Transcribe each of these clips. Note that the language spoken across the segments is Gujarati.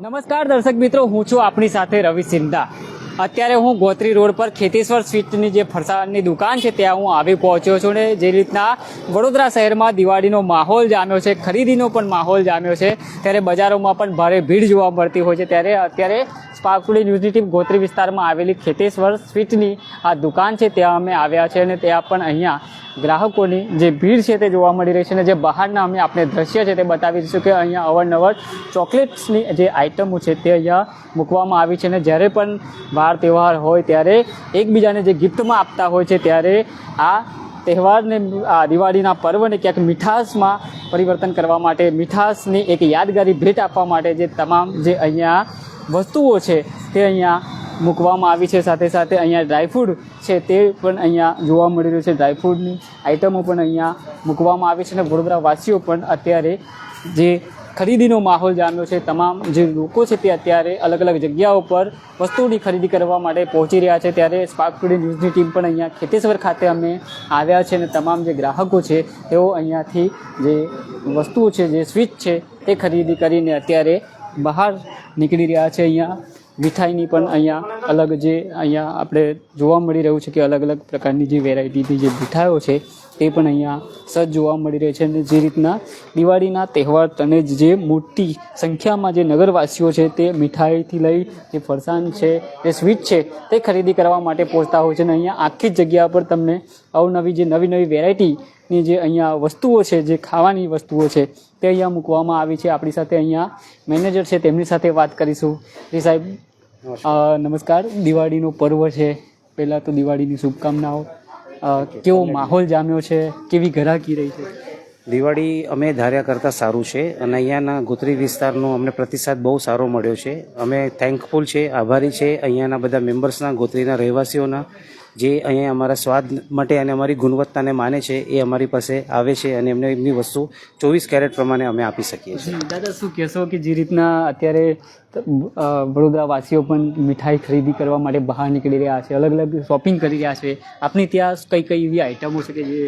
નમસ્કાર દર્શક મિત્રો, હું છું આપણી સાથે રવિ સિંધા. અત્યારે હું ગોત્રી રોડ પર ખેતેશ્વર સ્વીટની જે ફરસાણની દુકાન છે, ત્યાં હું આવી પહોંચ્યો છું ને જે રીતના વડોદરા શહેરમાં દિવાળીનો માહોલ જામ્યો છે, ખરીદીનો પણ માહોલ જામ્યો છે. ત્યારે બજારોમાં પણ ભારે ભીડ જોવા મળતી હોય છે. ત્યારે અત્યારે સ્પાર્કુડી ન્યૂઝની ટીમ ગોત્રી વિસ્તારમાં આવેલી ખેતેશ્વર સ્વીટની આ દુકાન છે, ત્યાં અમે આવ્યા છે અને ત્યાં પણ અહીંયા ગ્રાહકોની જે ભીડ છે તે જોવા મળી રહી છે અને જે બહારના અમે આપણે દ્રશ્ય છે તે બતાવી દઈશું કે અહીંયા અવારનવાર ચોકલેટ્સની જે આઇટમો છે તે અહીંયા મૂકવામાં આવી છે અને જ્યારે પણ વાર તહેવાર હોય ત્યારે એકબીજાને જે ગિફ્ટમાં આપતા હોય છે ત્યારે આ તહેવારને, આ દિવાળીના પર્વને ક્યાંક મીઠાશમાં પરિવર્તન કરવા માટે, મીઠાશની એક યાદગારી ભેટ આપવા માટે જે તમામ જે અહીંયા વસ્તુઓ છે તે અહીંયા મૂકવામાં આવી છે. સાથે સાથે અહીંયા ડ્રાયફ્રૂટ છે તે પણ અહીંયા જોવા મળી રહ્યું છે. ડ્રાયફ્રૂટની આઇટમો પણ અહીંયા મૂકવામાં આવી છે અને વડોદરાવાસીઓ પણ અત્યારે જે ખરીદીનો માહોલ જામ્યો છે, તમામ જે લોકો છે તે અત્યારે અલગ અલગ જગ્યાઓ પર વસ્તુઓની ખરીદી કરવા માટે પહોંચી રહ્યા છે. ત્યારે સ્પાર્ક ટુડે ન્યૂઝની ટીમ પણ અહીંયા ખેતેશ્વર ખાતે અમે આવ્યા છે અને તમામ જે ગ્રાહકો છે તેઓ અહીંયાથી જે વસ્તુઓ છે, જે સ્વીચ છે તે ખરીદી કરીને અત્યારે બહાર નીકળી રહ્યા છે. અહીંયા મીઠાઈની પણ અહીંયા અલગ જે અહીંયા આપણે જોવા મળી રહ્યું છે કે અલગ અલગ પ્રકારની જે વેરાયટીની જે મીઠાઈઓ છે તે પણ અહીંયા સજ્જ જોવા મળી રહે છે અને જે રીતના દિવાળીના તહેવાર અને જે મોટી સંખ્યામાં જે નગરવાસીઓ છે તે મીઠાઈથી લઈ જે ફરસાણ છે જે સ્વીટ છે તે ખરીદી કરવા માટે પહોંચતા હોય છે અને અહીંયા આખી જ જગ્યા પર તમને અવનવી જે નવી નવી વેરાયટીની જે અહીંયા વસ્તુઓ છે જે ખાવાની વસ્તુઓ છે તે અહીંયા મૂકવામાં આવી છે. આપણી સાથે અહીંયા મેનેજર છે તેમની સાથે વાત કરીશું. જી સાહેબ નમસ્કાર. દિવાળીનો પર્વ છે. પહેલાં તો દિવાળીની શુભકામનાઓ. કેવો માહોલ જામ્યો છે? કેવી ઘરાકી રહી છે? દિવાળી અમે ધાર્યા કરતાં સારું છે અને અહીંયાના ગોત્રી વિસ્તારનો અમને પ્રતિસાદ બહુ સારો મળ્યો છે. અમે થેન્કફુલ છે, આભારી છે અહીંયાના બધા મેમ્બર્સના ગોત્રીના રહેવાસીઓના જે અહીંયા અમારા સ્વાદ માટે અને અમારી ગુણવત્તાને માને છે એ અમારી પાસે આવે છે અને એમને એમની વસ્તુ ચોવીસ કેરેટ પ્રમાણે અમે આપી શકીએ છીએ. દાદા શું કહેશો કે જે રીતના અત્યારે વડોદરાવાસીઓ પણ મીઠાઈ ખરીદી કરવા માટે બહાર નીકળી રહ્યા છે અલગ અલગ શોપિંગ કરી રહ્યા છે. આપની ત્યાં કઈ કઈ એવી આઇટમો છે કે જે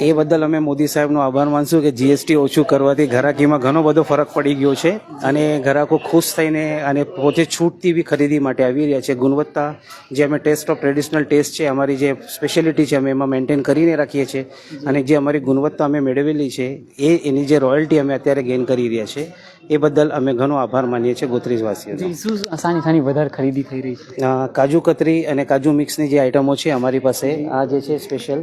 એ બદલ અમે મોદી સાહેબનો આભાર માનશું કે જીએસટી ઓછું કરવાથી ઘરાકીમાં ઘણો બધો ફરક પડી ગયો છે અને ઘરાકો ખુશ થઈને અને પોતે છૂટથી બી ખરીદી માટે આવી રહ્યા છે. ગુણવત્તા જે અમે ટેસ્ટ ઓફ ટ્રેડિશનલ ટેસ્ટ છે અમારી જે સ્પેશિયાલિટી છે અમે એમાં મેન્ટેન કરીને રાખીએ છીએ. અને જે અમારી ગુણવત્તા અમે મેળવેલી છે એ એની જે રોયલ્ટી અમે અત્યારે ગેઇન કરી રહ્યા છે એ બદલ અમે ઘણો આભાર માનીએ છીએ ગોત્રીજવાસીઓનો. શું સાની સાની વધારે ખરીદી થઈ રહી છે? કાજુ કતરી અને કાજુ મિક્સની જે આઇટમો છે અમારી પાસે આ જે છે સ્પેશિયલ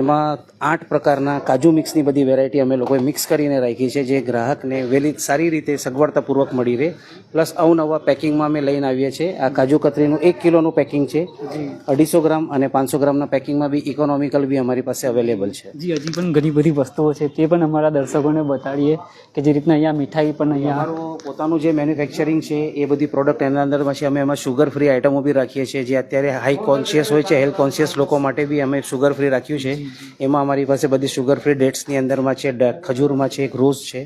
એમાં આઠ પ્રકારના કાજુ મિક્સની બધી વેરાયટી અમે લોકોએ મિક્સ કરીને રાખી છે જે ગ્રાહકને વહેલી સારી રીતે સગવડતાપૂર્વક મળી રહે. પ્લસ અવનવા પેકિંગમાં અમે લઈને આવીએ છીએ. આ કાજુ કતરીનું એક કિલોનું પેકિંગ છે. અઢીસો ગ્રામ અને પાંચસો ગ્રામના પેકિંગમાં બી ઇકોનોમિકલ બી અમારી પાસે અવેલેબલ છે. જી હજી પણ ઘણી બધી વસ્તુઓ છે તે પણ અમારા દર્શકોને બતાડીએ કે જે રીતના અહીંયા મીઠાઈ પણ અહીંયા અમારું પોતાનું જે મેન્યુફેક્ચરિંગ છે એ બધી પ્રોડક્ટ એના અંદરમાં છે અમે એમાં શુગર ફ્રી આઇટમો બી રાખીએ છીએ જે અત્યારે હાઈ કોન્શિયસ હોય છે હેલ્થ કોન્શિયસ લોકો માટે બી અમે શુગર ફ્રી રાખ્યું છે. એમાં અમારી પાસે બધી શુગર ફ્રી ડેટ્સની અંદરમાં છે ખજૂરમાં છે એક રોઝ છે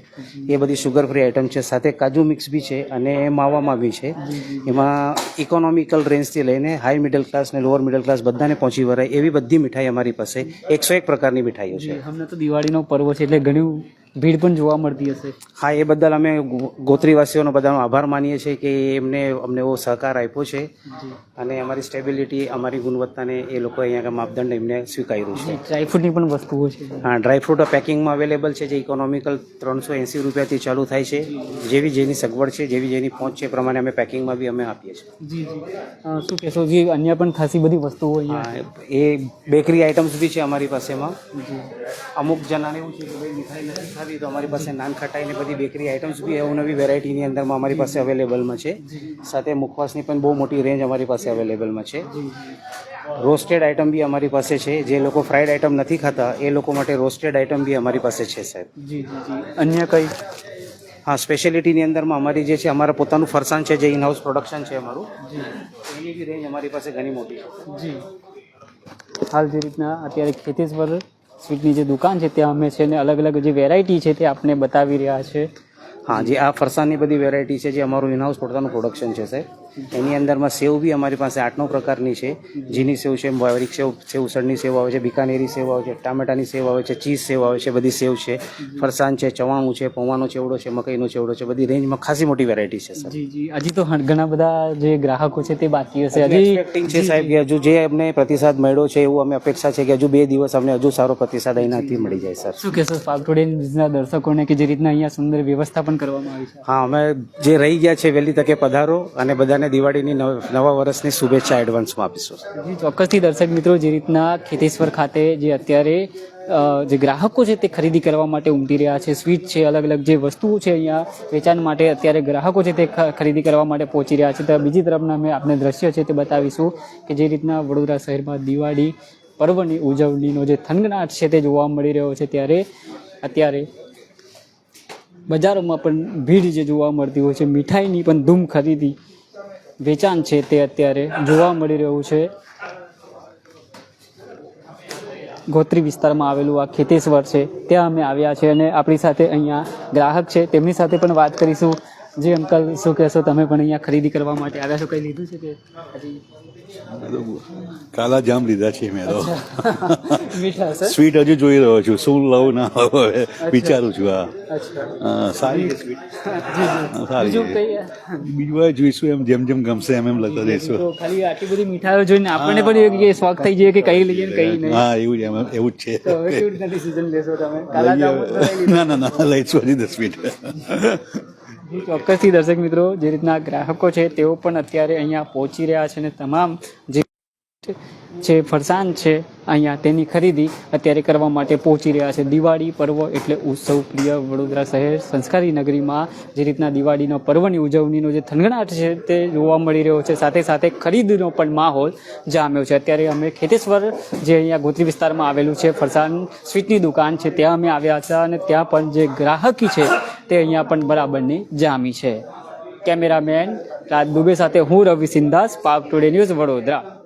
એ બધી શુગર ફ્રી આઇટમ છે. સાથે કાજુ મિક્સ બી છે અને માવામાં બી છે. એમાં ઇકોનોમિકલ રેન્જથી લઈને હાઈ મિડલ ક્લાસ ને લોઅર મિડલ ક્લાસ બધાને પહોંચી વળાય એવી બધી મીઠાઈ અમારી પાસે. એકસો એક પ્રકારની મીઠાઈઓ છે. અમને તો દિવાળીનો પર્વ છે એટલે ઘણી ભીડ પણ જોવા મળતી હશે. હા એ બદલ અમે ગોત્રીવાસીઓનો બધાનો આભાર માનીએ છીએ કે એમને અમને એવો સહકાર આપ્યો છે. અને અમારી સ્ટેબિલિટી અમારી ગુણવત્તાને એ લોકો અહીંયા માપદંડ એમને સ્વીકાર્યું છે. ડ્રાયફ્રૂટની પણ વસ્તુઓ છે. હા ડ્રાયફ્રૂટ પેકિંગમાં અવેલેબલ છે જે ઇકોનોમિકલ ત્રણસો એંસી રૂપિયાથી ચાલુ થાય છે. જેવી જેની સગવડ છે જેવી જેની પહોંચ છે એ પ્રમાણે અમે પેકિંગમાં બી અમે આપીએ છીએ. જી જી. શું કહેશો જી અન્ય પણ ખાસી બધી વસ્તુઓ એ બેકરી આઇટમ્સ બી છે અમારી પાસેમાં. અમુક જણાને એવું છે કે ભાઈ મીઠાઈ નથી ખાવી તો અમારી પાસે નાન ખટાઈ ને બધી બેકરી આઇટમ્સ બી અવનવી વેરાયટીની અંદરમાં અમારી પાસે અવેલેબલમાં છે. સાથે મુખવાસની પણ બહુ મોટી રેન્જ અમારી પાસે અવેલેબલમાં છે. રોસ્ટેડ આઇટમ બી અમારી પાસે છે. જે લોકો ફ્રાઈડ આઇટમ નથી ખાતા એ લોકો માટે રોસ્ટેડ આઇટમ બી અમારી પાસે છે સાહેબ. જી જી જી. અન્ય કઈ? હા સ્પેશિયાલિટીની અંદરમાં અમારી જે છે અમારા પોતાનું ફરસાણ છે જે ઇનહાઉસ પ્રોડક્શન છે અમારું એની બી રેન્જ અમારી પાસે ઘણી મોટી છે. જી. હાલ જે રીતના અત્યારે ખેતેશ્વર સ્વીટની જે દુકાન છે, ત્યાં અમે છે ને અલગ અલગ જે વેરાયટી છે તે આપને બતાવી રહ્યા છે. હા, જે આ ફરસાણની બધી વેરાયટી છે, જે અમારું ઇનહાઉસ પોતાનું પ્રોડક્શન છે, સાહેબ. એની અંદરમાં સેવ બી અમારી પાસે આઠ નવ પ્રકારની છે. જીની સેવ છે બાવરિક સેવ સેવ ઉસળની સેવ આવે છે બિકાનેરી સેવ આવે છે ટામેટાની સેવ આવે છે ચીઝ સેવ આવે છે બધી સેવ છે. ફરસાણ છે ચવાણું છે પૌવાનો ચેવડો છે મકઈનો ચેવડો છે બધી રેન્જમાં ખાસી મોટી વેરાયટી છે સર. જી જી. હજી તો ઘણા બધા જે ગ્રાહકો છે તે બાકી હશે. હજી એક્સપેક્ટિંગ છે સાહેબ કે હજુ જે અમને પ્રતિસાદ મળ્યો છે એવું અમે અપેક્ષા છે કે હજુ બે દિવસ અમને હજુ સારો પ્રતિસાદ અહીંયાથી મળી જાય સર. શું કહેશો સર ટુડે ન્યૂઝના દર્શકોને કે જે રીતના અહીંયા સુંદર વ્યવસ્થા પણ કરવામાં આવી છે? હા અમે જે રહી ગયા છે વહેલી તકે પધારો અને બધાને દિવાળીની નવા વર્ષની શુભેચ્છા એડવાન્સમાં આપીશું. ચોક્કસથી દર્શક મિત્રો, જે રીતના ખેતેશ્વર ખાતે જે અત્યારે જે ગ્રાહકો છે તે ખરીદી કરવા માટે ઉમટી રહ્યા છે, સ્વીટ છે અલગ અલગ જે વસ્તુઓ છે અહીંયા વેચાણ માટે અત્યારે ગ્રાહકો છે તે ખરીદી કરવા માટે પહોંચી રહ્યા છે. તો બીજી તરફના અમે આપને દ્રશ્ય છે તે બતાવીશું કે જે રીતના વડોદરા શહેરમાં દિવાળી પર્વની ઉજવણીનો જે થનગનાટ છે તે જોવા મળી રહ્યો છે ત્યારે, અત્યારે બજારોમાં પણ ભીડ જે જોવા મળતી હોય છે, મીઠાઈની પણ ધૂમ ખરીદી વેચાણ છે તે અત્યારે જોવા મળી રહ્યું છે. ગોત્રી વિસ્તારમાં આવેલું આ ખેતેશ્વર છે, ત્યાં અમે આવ્યા છે અને આપણી સાથે અહીંયા ગ્રાહક છે. તેમની સાથે પણ વાત કરીશું. જી અંકલ, શું કહેશો? તમે પણ અહીંયા ખરીદી કરવા માટે આવ્યા છો? કંઈ લીધું છે કે હજી કાલા જામ લીધા છે મેં તો. સ્વીટ હજુ જોઈ રહ્યો છું. શું લઉં ના હવે? વિચારું છું આ સારી સારી બીજું છે. વાર જોઈશું એમ જેમ જેમ ગમશે એમ એમ લગતા જઈશું ખાલી આટલી બધી મીઠાઈઓ જોઈને આપણને પણ એક શોખ થઈ જાય કે કઈ લઈએ ને કઈ નહીં. હા એવું જ એમ એવું જ છે. ના ના ના લઈશું હજી દસ મિનિટ. ચોક્કસથી દર્શક મિત્રો, જે રીતના ગ્રાહકો છે તેઓ પણ અત્યારે અહીંયા પહોંચી રહ્યા છે અને તમામ જે છે ફરસાણ છે, અહીંયા તેની ખરીદી અત્યારે કરવા માટે પહોંચી રહ્યા છે. દિવાળી પર્વ એટલે ઉત્સવ પ્રિય વડોદરા શહેર સંસ્કારી નગરીમાં જે રીતના દિવાળીનો પર્વની ઉજવણીનો જે થનગણાટ છે તે જોવા મળી રહ્યો છે. સાથે સાથે ખરીદીનો પણ માહોલ જામ્યો છે. અત્યારે અમે ખેતેશ્વર જે અહીંયા ગોત્રી વિસ્તારમાં આવેલું છે, ફરસાણ સ્વીટની દુકાન છે, ત્યાં અમે આવ્યા હતા અને ત્યાં પણ જે ગ્રાહકી છે તે અહીંયા પણ બરાબરની જામી છે. કેમેરામેન રાજ દુબે સાથે હું રવિ સિંધાસ પાક ટુડે ન્યૂઝ વડોદરા.